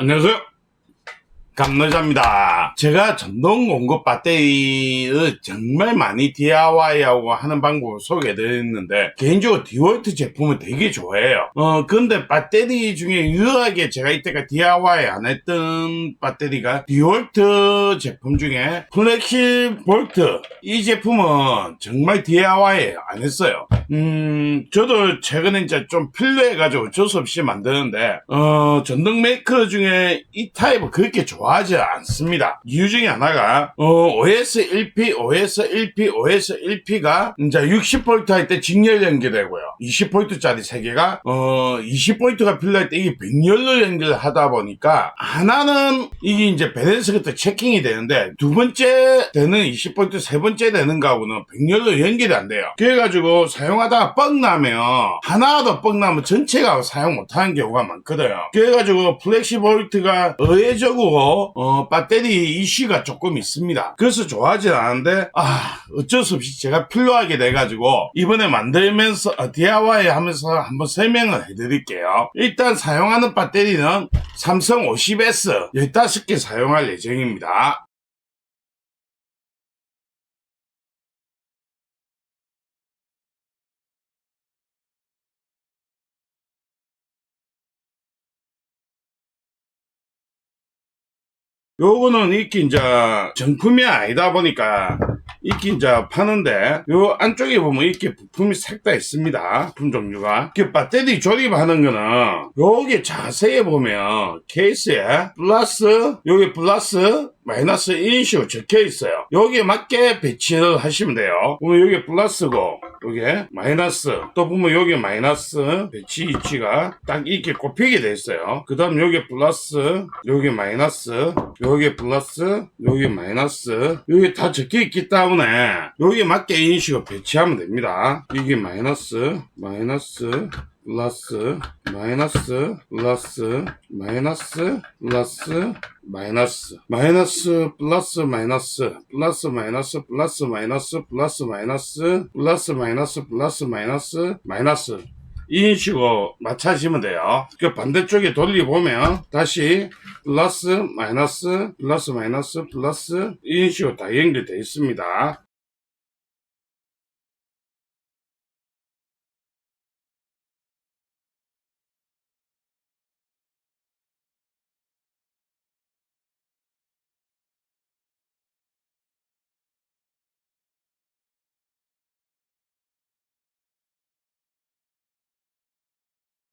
안녕하세요. 감노자입니다. 제가 전동 공급 배터리를 정말 많이 DIY하고 하는 방법을 소개해드렸는데 개인적으로 디월트 제품을 되게 좋아해요. 어 근데 배터리 중에 유일하게 제가 이때가 DIY 안 했던 배터리가 디월트 제품 중에 플렉시 볼트 이 제품은 정말 DIY 안 했어요. 음 저도 최근에 이제 좀 필요해가지고 어쩔 수 없이 만드는데 어 전동 메이커 중에 이 타입을 그렇게 좋아 하지 않습니다. 이유 중에 하나가 어 OS 1P, OS 1P, OS 1P가 이제 60V 할 때 직렬 연결되고요. 20V짜리 세 개가 어 20V가 필요할 때 이게 100열로 연결하다 보니까 하나는 이게 이제 밸런스가 또 체킹이 되는데 두 번째 되는 20V 세 번째 되는 거하고는 100열로 연결이 안 돼요. 그래가지고 사용하다가 뻥 나면 하나 더뻥 나면 전체가 사용 못하는 경우가 많거든요. 그래가지고 플렉시 볼트가 의외적으로 어, 배터리 이슈가 조금 있습니다. 그래서 좋아하진 않은데 아 어쩔 수 없이 제가 필요하게 돼가지고 이번에 만들면서 어, DIY 하면서 한번 설명을 해드릴게요. 일단 사용하는 배터리는 삼성 50S 15개 사용할 예정입니다. 요거는 이렇게 이제 정품이 아니다 보니까 이렇게 이제 파는데 요 안쪽에 보면 이렇게 부품이 싹다 있습니다. 부품 종류가. 그 배터리 조립하는 거는 여기 자세히 보면 케이스에 플러스 여기 플러스 마이너스 인식으로 적혀 있어요. 여기에 맞게 배치를 하시면 돼요. 보면 여기 플러스고 여기 마이너스 또 보면 여기 마이너스 배치 위치가 딱 이렇게 꼽히게 돼 있어요. 그 다음 여기 플러스 여기 마이너스 여기 플러스 여기 마이너스 여기 다 적혀 있기 때문에 여기 맞게 인식을 배치하면 됩니다. 이게 마이너스 마이너스 플러스 마이너스 플러스 마이너스 플러스 마이너스 마이너스 플러스 마이너스 플러스 마이너스 플러스 마이너스 플러스 마이너스 플러스 마이너스 플러스 마이너스 마이너스 이런 식으로 맞춰지면 돼요. 그 반대쪽에 돌려보면 다시 플러스 마이너스 플러스 마이너스 플러스 이런 식으로 다 연결되어 있습니다.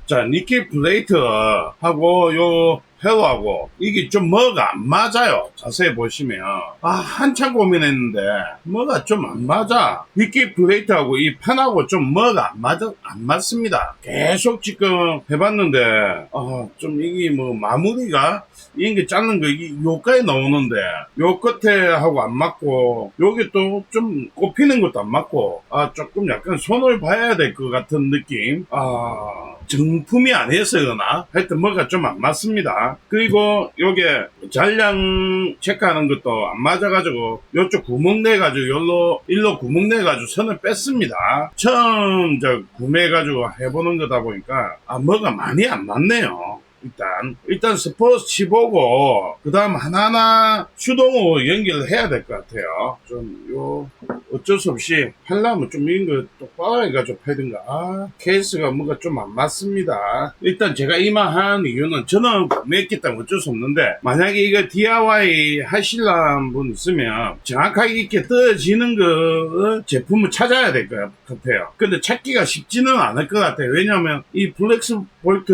자, 니켈 플레이트하고 요 페어하고 이게 좀 뭐가 안 맞아요. 자세히 보시면. 아, 한참 고민했는데 뭐가 좀 안 맞아. 니켈 플레이트하고 이 펜하고 좀 뭐가 안 맞아, 안 맞습니다. 계속 지금 해봤는데, 아, 좀 이게 뭐 마무리가 이런 게 자른 거, 이게 요까지 나오는데, 요 끝에 하고 안 맞고, 여기 또 좀 꼽히는 것도 안 맞고, 아, 조금 약간 손을 봐야 될 것 같은 느낌. 아, 정품이 아니었어요나 하여튼 뭐가 좀 안 맞습니다. 그리고 요게 잔량 체크하는 것도 안 맞아가지고 요쪽 구멍 내가지고 열로 일로 구멍 내가지고 선을 뺐습니다. 처음 저 구매해가지고 해보는 거다 보니까 아 뭐가 많이 안 맞네요. 일단 일단 스포츠 보고 그 다음 하나하나 수동으로 연결을 해야 될 것 같아요. 좀 요 어쩔 수 없이 팔려면 좀 이런 거 똑바로 해가지고 패든가 아 케이스가 뭔가 좀 안 맞습니다. 일단 제가 이만한 이유는 저는 구매했기 때문에 어쩔 수 없는데 만약에 이거 DIY 하실라는 분 있으면 정확하게 이렇게 떨어지는 거 제품을 찾아야 될 것 같아요. 근데 찾기가 쉽지는 않을 것 같아요. 왜냐하면 이 플렉스 볼트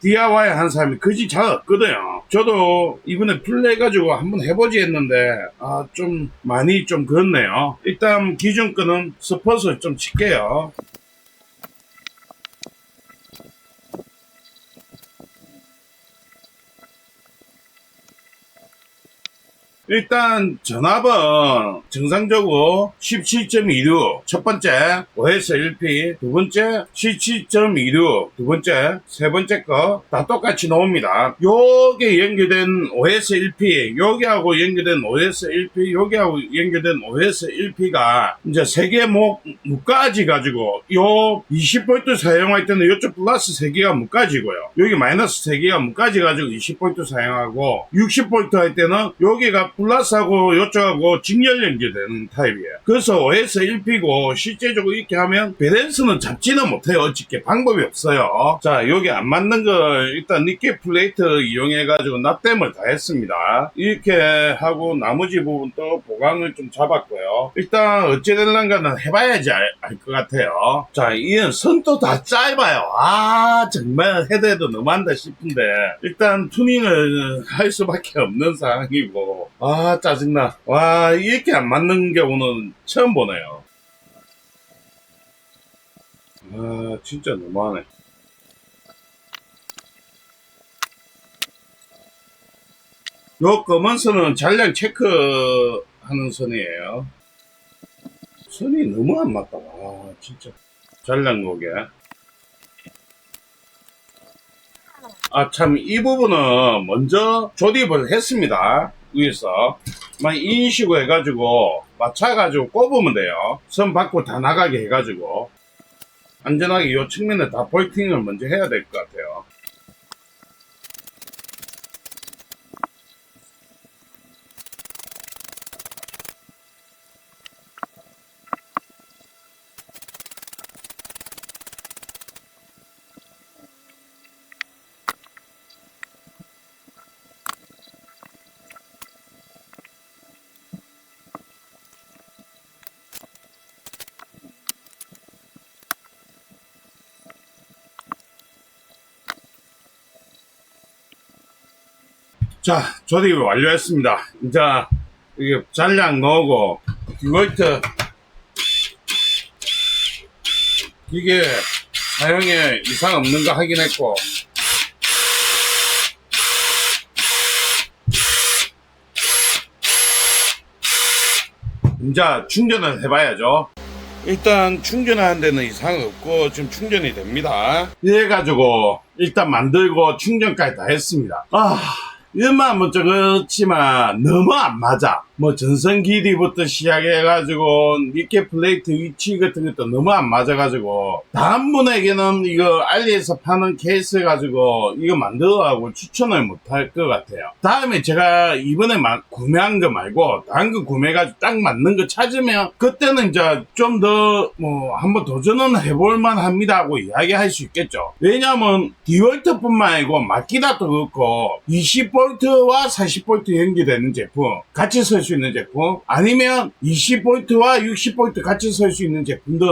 DIY 한 사람이 그지 잘 없거든요. 저도 이번에 플레이 가지고 한번 해보지 했는데 아 좀 많이 좀 그렇네요. 일단 기준 거는 스퍼스 좀 칠게요. 일단 전압은 정상적으로 17.26 첫 번째 OS 1P 두 번째 17.26 두 번째 세 번째 거 다 똑같이 나옵니다. 요게 연결된 OS 1P 여기하고 연결된 OS 1P 여기하고 연결된 OS 1P가 이제 세개 묶어지 가지고 요 20V 사용할 때는 이쪽 플러스 3개가 묶어지고요. 여기 마이너스 3개가 묶어지 가지고 20V 사용하고 60V 할 때는 여기가 플러스하고 이쪽하고 직렬 연결되는 타입이에요. 그래서 OS 1P고 실제적으로 이렇게 하면 밸런스는 잡지는 못해요. 어떻게 방법이 없어요. 자 여기 안 맞는 걸 일단 니케 플레이트 이용해 가지고 납땜을 다 했습니다. 이렇게 하고 나머지 부분 또 보강을 좀 잡았고요. 일단 어찌 될란가는 해봐야지 알 것 같아요. 자 이은 선도 다 짧아요. 아 정말 헤드해도 너무한다 싶은데 일단 투닝을 할 수밖에 없는 상황이고 아 짜증나. 와 이렇게 안 맞는 경우는 처음 보네요. 아 진짜 너무하네. 요 검은 선은 잔량 체크하는 선이에요. 선이 너무 안 맞다. 아, 진짜. 잔량 고개. 아, 참, 이 부분은 먼저 조립을 했습니다. 위에서. 막 이런 식으로 해가지고, 맞춰가지고 꼽으면 돼요. 선 밖으로 다 나가게 해가지고. 안전하게 이 측면에 다 볼팅을 먼저 해야 될 것 같아요. 자, 조립이 완료했습니다. 이제 이게 잔량 넣고 듀얼트 이게 사용에 이상 없는 거 확인했고 이제 충전을 해봐야죠. 일단 충전하는 데는 이상 없고 지금 충전이 됩니다. 이래 가지고 일단 만들고 충전까지 다 했습니다. 아 이것만 뭐 그렇지만 너무 안 맞아. 뭐 전선 길이부터 시작해가지고 니케 플레이트 위치 같은 것도 너무 안 맞아가지고 다음 분에게는 이거 알리에서 파는 케이스 가지고 이거 만들어가고 추천을 못할 것 같아요. 다음에 제가 이번에 마- 구매한 거 말고 다른 거 구매해가지고 딱 맞는 거 찾으면 그때는 이제 좀 더 뭐 한번 도전은 해볼만 합니다 하고 이야기할 수 있겠죠. 왜냐면 디월트뿐만 아니고 마키다도 그렇고 20V와 40V 연결되는 제품 같이 쓸수 있는 제품 아니면 20V와 60V 같이 쓸 수 있는 제품들.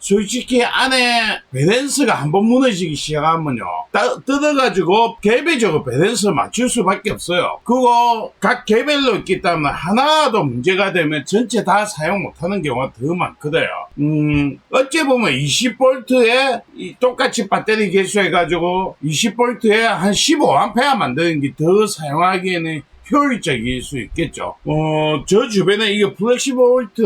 솔직히 안에 밸런스가 한번 무너지기 시작하면요. 따- 뜯어가지고 개별적으로 밸런스를 맞출 수밖에 없어요. 그거 각 개별로 있기 때문에 하나도 문제가 되면 전체 다 사용 못하는 경우가 더 많거든요. 음 어찌 보면 20V에 똑같이 배터리 개수해가지고 20V에 한 15A 만드는 게 더 사용하기에는 효율적일 수 있겠죠. 어, 저 주변에 이거 플렉시볼트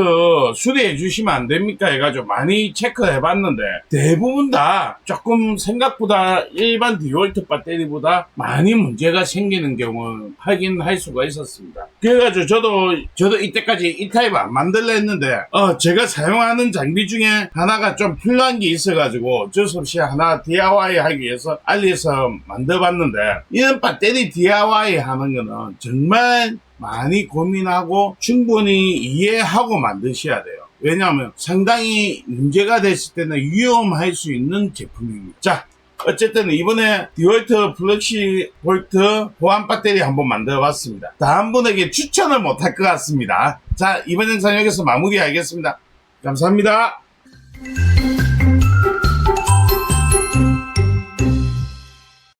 수리해 주시면 안 됩니까? 해가지고 많이 체크해 봤는데 대부분 다 조금 생각보다 일반 디월트 배터리보다 많이 문제가 생기는 경우 확인할 수가 있었습니다. 그래가지고 저도, 저도 이때까지 이 타입 안 만들려 했는데, 어, 제가 사용하는 장비 중에 하나가 좀 필요한 게 있어가지고 어쩔 수 없이 하나 DIY 하기 위해서 알리에서 만들어봤는데, 이런 배터리 DIY 하는 거는 정말 많이 고민하고 충분히 이해하고 만드셔야 돼요. 왜냐하면 상당히 문제가 됐을 때는 위험할 수 있는 제품입니다. 자, 어쨌든 이번에 디월트 플렉시 볼트 보안 배터리 한번 만들어 봤습니다. 다음 분에게 추천을 못할 것 같습니다. 자, 이번 영상 여기서 마무리하겠습니다. 감사합니다.